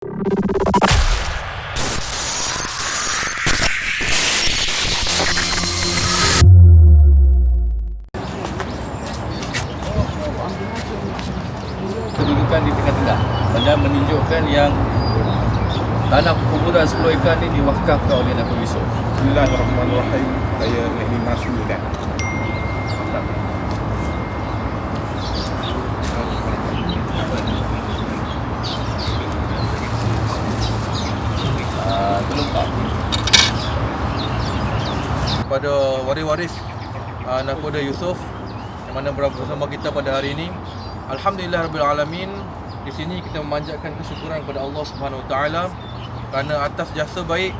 kedudukan di tengah-tengah dan menunjukkan yang tanah kuburan 10 ekar ini diwakafkan oleh Nabi Yusuf. Bismillahirrahmanirrahim. Saya Mehdi Masmudan. Waris-waris uh, Nakoda Yusof yang mana bersama kita pada hari ini. Alhamdulillah Rabbil Alamin. Di sini kita memanjatkan kesyukuran kepada Allah Subhanahu Wa Taala kerana atas jasa baik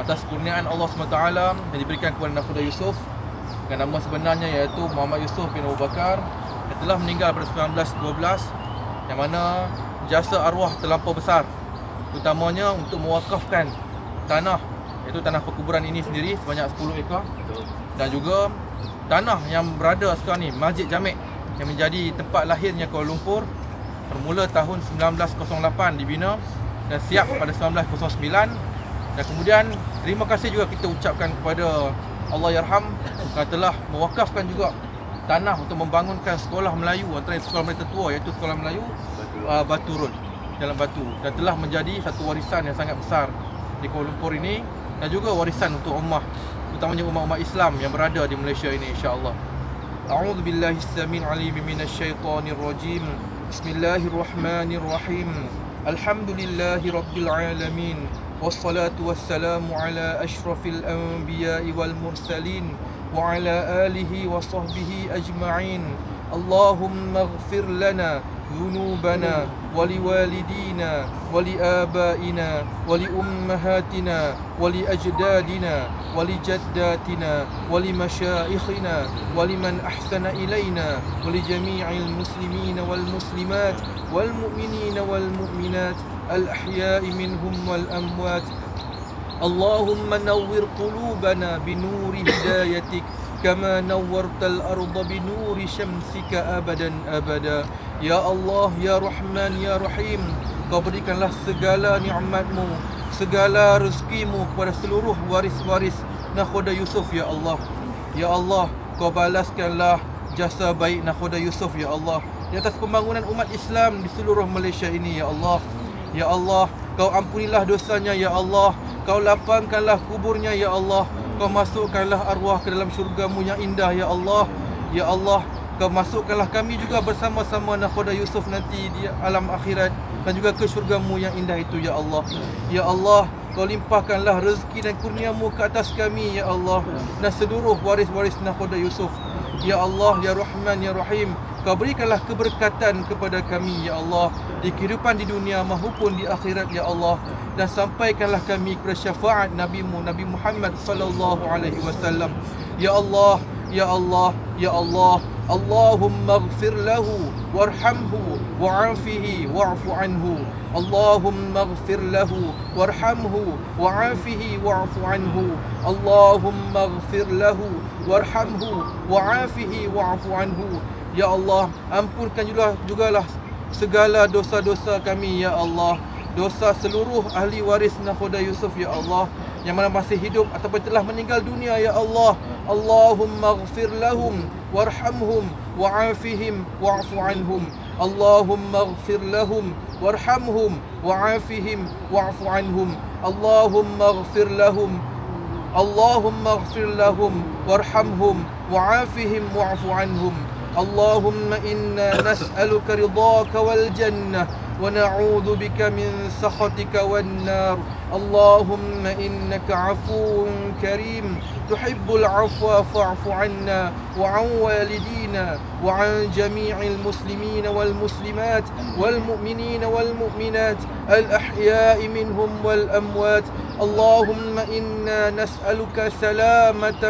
atas kurniaan Allah Taala yang diberikan kepada Nakoda Yusof dengan nama sebenarnya iaitu Muhammad Yusof bin Abu Bakar yang telah meninggal pada 1912 yang mana jasa arwah terlampau besar terutamanya untuk mewakafkan tanah iaitu tanah perkuburan ini sendiri sebanyak 10 ekar dan juga tanah yang berada sekarang ni Masjid Jamek yang menjadi tempat lahirnya Kuala Lumpur bermula tahun 1908 dibina dan siap pada 1909 dan kemudian terima kasih juga kita ucapkan kepada Allah Yarham kerana telah mewakafkan juga tanah untuk membangunkan sekolah Melayu antara sekolah Melayu tertua iaitu sekolah Melayu uh, Batu Road Jalan Batu. Dan telah menjadi satu warisan yang sangat besar di Kuala Lumpur ini dan juga warisan untuk ummah terutamanya umat-umat Islam yang berada di Malaysia ini insya-Allah. A'udzu billahi as-samil 'alim minasyaitonir rajim. Bismillahirrahmanirrahim. Alhamdulillahi rabbil alamin. Wassalatu wassalamu ala asyrafil anbiya'i wal mursalin wa ala alihi wa sahbihi ajma'in. Allahumma ighfir lana ذنوبنا ولوالدينا ولآبائنا ولأمهاتنا ولأجدادنا ولجداتنا ولمشائخنا ولمن أحسن إلينا ولجميع المسلمين والمسلمات والمؤمنين والمؤمنات الأحياء منهم والأموات اللهم نور قلوبنا بنور هدايتك كما نورت الأرض بنور شمسك أبدا أبدا Ya Allah, Ya Rahman, Ya Rahim Kau berikanlah segala nikmatmu Segala rezekimu kepada seluruh waris-waris Nakhoda Yusuf, Ya Allah Ya Allah, kau balaskanlah jasa baik Nakhoda Yusuf, Ya Allah Di atas pembangunan umat Islam di seluruh Malaysia ini, Ya Allah Ya Allah, kau ampunilah dosanya, Ya Allah Kau lapangkanlah kuburnya, Ya Allah Kau masukkanlah arwah ke dalam syurgamu yang indah, Ya Allah Ya Allah, kau masukkanlah kami juga bersama-sama nakhoda Yusuf nanti di alam akhirat dan juga ke syurgamu yang indah itu ya Allah. Ya Allah, kau limpahkanlah rezeki dan kurniamu ke atas kami ya Allah dan seluruh waris-waris nakhoda Yusuf. Ya Allah, ya Rahman, ya Rahim, kau berikanlah keberkatan kepada kami ya Allah di kehidupan di dunia maupun di akhirat ya Allah dan sampaikanlah kami kepada syafaat Nabi-Mu Nabi Muhammad sallallahu alaihi wasallam. Ya Allah, ya Allah, ya Allah, اللهم اغفر له وارحمه وعافه واعف عنه اللهم اغفر له وارحمه وعافه واعف عنه اللهم اغفر له وارحمه وعافه واعف عنه Ya Allah, ampunkan juga jugalah segala dosa-dosa kami ya Allah. Dosa seluruh ahli waris Nakhoda Yusuf ya Allah yang mana masih hidup ataupun telah meninggal dunia ya Allah. Allahumma ighfir lahum warhamhum wa'afihim wa'fu anhum. Allahumma ighfir lahum warhamhum wa'afihim wa'fu anhum. Allahumma ighfir lahum Allahumma ighfir lahum warhamhum wa'afihim wa'fu anhum. اللهم إنا نسألك رضاك والجنة ونعوذ بك من سخطك والنار. اللهم إنك عفو كريم. تحب العفو فاعف عنا وعن والدينا وعن جميع المسلمين والمسلمات والمؤمنين والمؤمنات. الأحياء منهم والأموات. اللهم إنا نسألك سلامة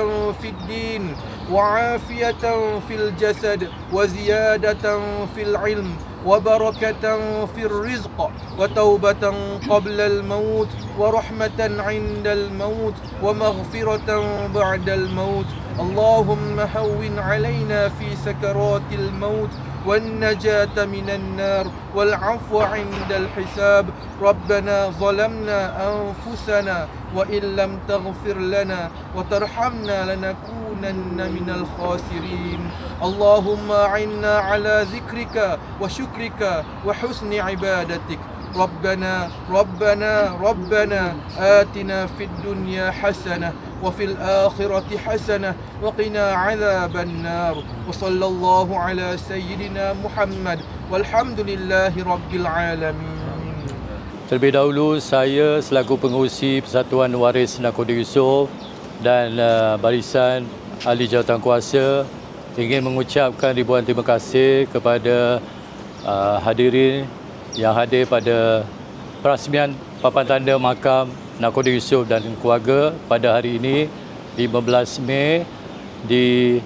في الدين. وعافية في الجسد وزيادة في العلم وبركة في الرزق وتوبة قبل الموت ورحمة عند الموت ومغفرة بعد الموت. اللهم هون علينا في سكرات الموت والنجاة من النار والعفو عند الحساب. ربنا ظلمنا أنفسنا وإن لم تغفر لنا وترحمنا لنكونن من الخاسرين اللهم أعنا على ذكرك وشكرك وحسن عبادتك ربنا ربنا ربنا آتنا في الدنيا حسنة وفي الآخرة حسنة وقنا عذاب النار وصلى الله على سيدنا محمد والحمد لله رب العالمين Terlebih dahulu saya selaku pengurusi Persatuan Waris Nakoda Yusof dan uh, barisan ahli jawatan kuasa ingin mengucapkan ribuan terima kasih kepada uh, hadirin yang hadir pada perasmian papan tanda makam Nakoda Yusof dan keluarga pada hari ini 15 Mei di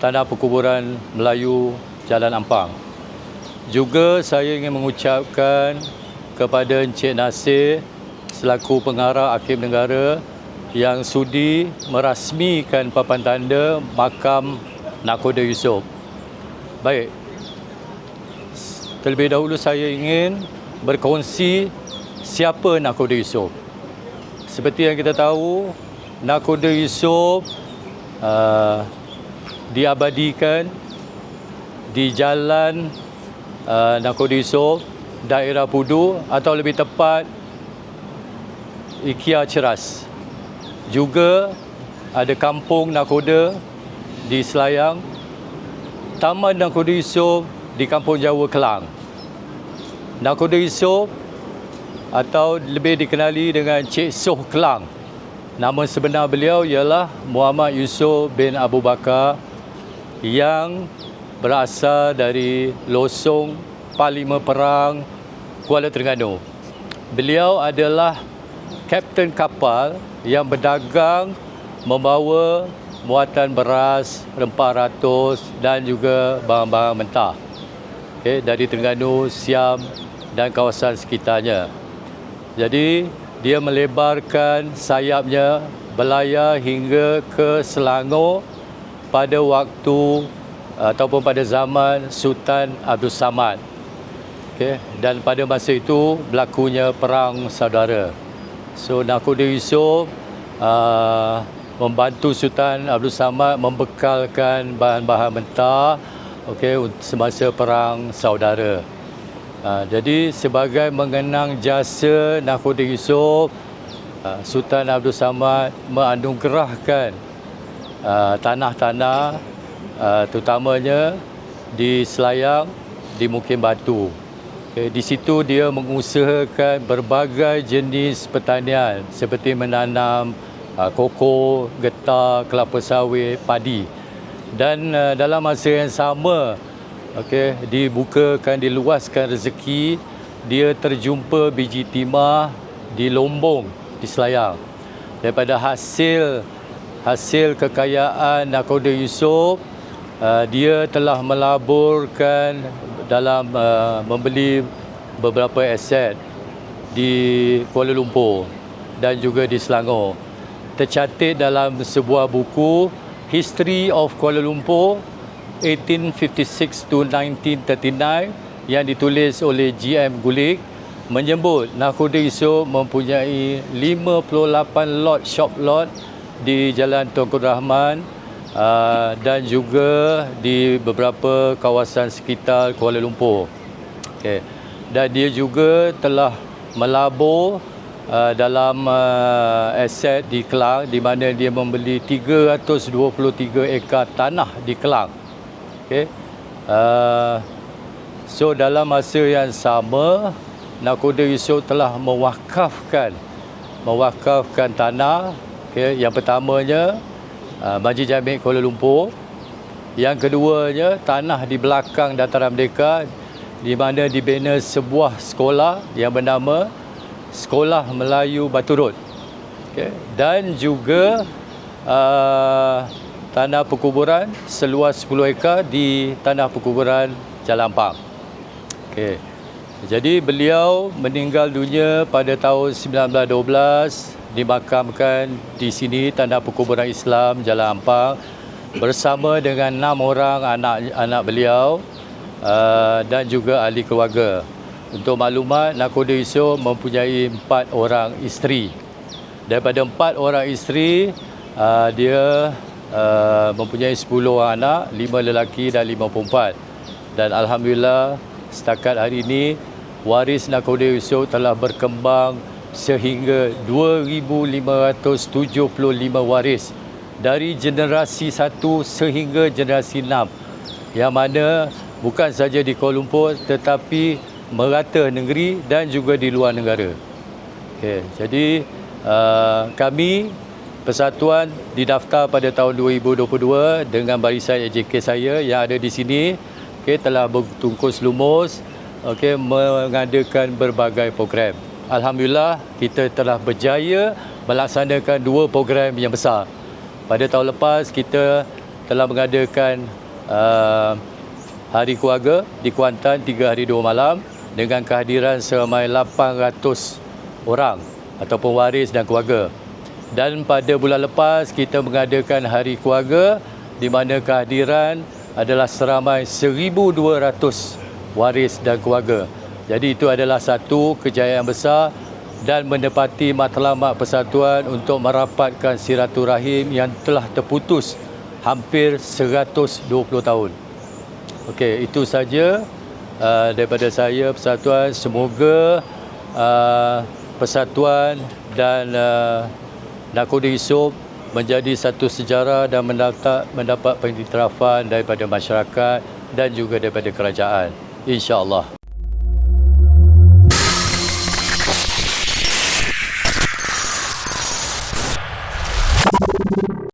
Tanah Perkuburan Melayu Jalan Ampang. Juga saya ingin mengucapkan kepada Encik Nasir selaku pengarah Akim Negara yang sudi merasmikan papan tanda makam Nakoda Yusof. Baik. Terlebih dahulu saya ingin berkongsi siapa Nakoda Yusof. Seperti yang kita tahu, Nakoda Yusof uh, diabadikan di jalan uh, Nakoda Yusof daerah Pudu atau lebih tepat Ikia Ceras. Juga ada kampung Nakoda di Selayang, Taman Nakoda Yusof di Kampung Jawa Kelang. Nakoda Yusof atau lebih dikenali dengan Cik Soh Kelang. Nama sebenar beliau ialah Muhammad Yusof bin Abu Bakar yang berasal dari Losong Parlimen Perang Kuala Terengganu. Beliau adalah kapten kapal yang berdagang membawa muatan beras, rempah ratus dan juga barang-barang mentah. Okay, dari Terengganu, Siam dan kawasan sekitarnya. Jadi dia melebarkan sayapnya berlayar hingga ke Selangor pada waktu ataupun pada zaman Sultan Abdul Samad. Okay. Dan pada masa itu berlakunya perang saudara. So Nakoda Yusof uh, membantu Sultan Abdul Samad membekalkan bahan-bahan mentah okay, semasa perang saudara. Uh, jadi sebagai mengenang jasa Nakoda Yusof, uh, Sultan Abdul Samad menganugerahkan uh, tanah-tanah uh, terutamanya di Selayang, di Mukim Batu. Di situ dia mengusahakan berbagai jenis pertanian seperti menanam uh, koko, getah, kelapa sawit, padi. Dan uh, dalam masa yang sama, okay, dibukakan, diluaskan rezeki, dia terjumpa biji timah di Lombong, di Selayang. Daripada hasil hasil kekayaan Nakoda Yusof, uh, dia telah melaburkan dalam uh, membeli beberapa aset di Kuala Lumpur dan juga di Selangor. Tercatat dalam sebuah buku History of Kuala Lumpur 1856 to 1939 yang ditulis oleh GM Gulik menyebut Nakoda Yusof mempunyai 58 lot shop lot di Jalan Tunku Rahman uh, dan juga di beberapa kawasan sekitar Kuala Lumpur. Okay. Dan dia juga telah melabur uh, dalam uh, aset di Kelang di mana dia membeli 323 ekar tanah di Kelang. Okay. Uh, so dalam masa yang sama Nakoda Yusof telah mewakafkan mewakafkan tanah okay, yang pertamanya uh, Masjid Jamik Kuala Lumpur yang keduanya tanah di belakang Dataran Merdeka di mana dibina sebuah sekolah yang bernama Sekolah Melayu Batu Road okay. dan juga uh, tanah perkuburan seluas 10 ekar di tanah perkuburan Jalan Pang okay. Jadi beliau meninggal dunia pada tahun 1912 dimakamkan di sini tanda perkuburan Islam Jalan Ampang bersama dengan enam orang anak anak beliau uh, dan juga ahli keluarga. Untuk maklumat, Nakoda Yusof mempunyai empat orang isteri. Daripada empat orang isteri, uh, dia uh, mempunyai 10 orang anak, 5 lelaki dan 5 perempuan. Dan Alhamdulillah, setakat hari ini, waris Nakoda Yusof telah berkembang sehingga 2,575 waris dari generasi 1 sehingga generasi 6 yang mana bukan saja di Kuala Lumpur tetapi merata negeri dan juga di luar negara. Okay, jadi uh, kami persatuan didaftar pada tahun 2022 dengan barisan AJK saya yang ada di sini okay, telah bertungkus lumus okay, mengadakan berbagai program. Alhamdulillah kita telah berjaya melaksanakan dua program yang besar. Pada tahun lepas kita telah mengadakan uh, Hari Keluarga di Kuantan 3 hari 2 malam dengan kehadiran seramai 800 orang ataupun waris dan keluarga. Dan pada bulan lepas kita mengadakan Hari Keluarga di mana kehadiran adalah seramai 1200 waris dan keluarga. Jadi itu adalah satu kejayaan besar dan menepati matlamat persatuan untuk merapatkan silaturahim yang telah terputus hampir 120 tahun. Okey, itu saja uh, daripada saya persatuan semoga uh, persatuan dan uh, Nakoda Yusof menjadi satu sejarah dan mendapat mendapat pengiktirafan daripada masyarakat dan juga daripada kerajaan insya-Allah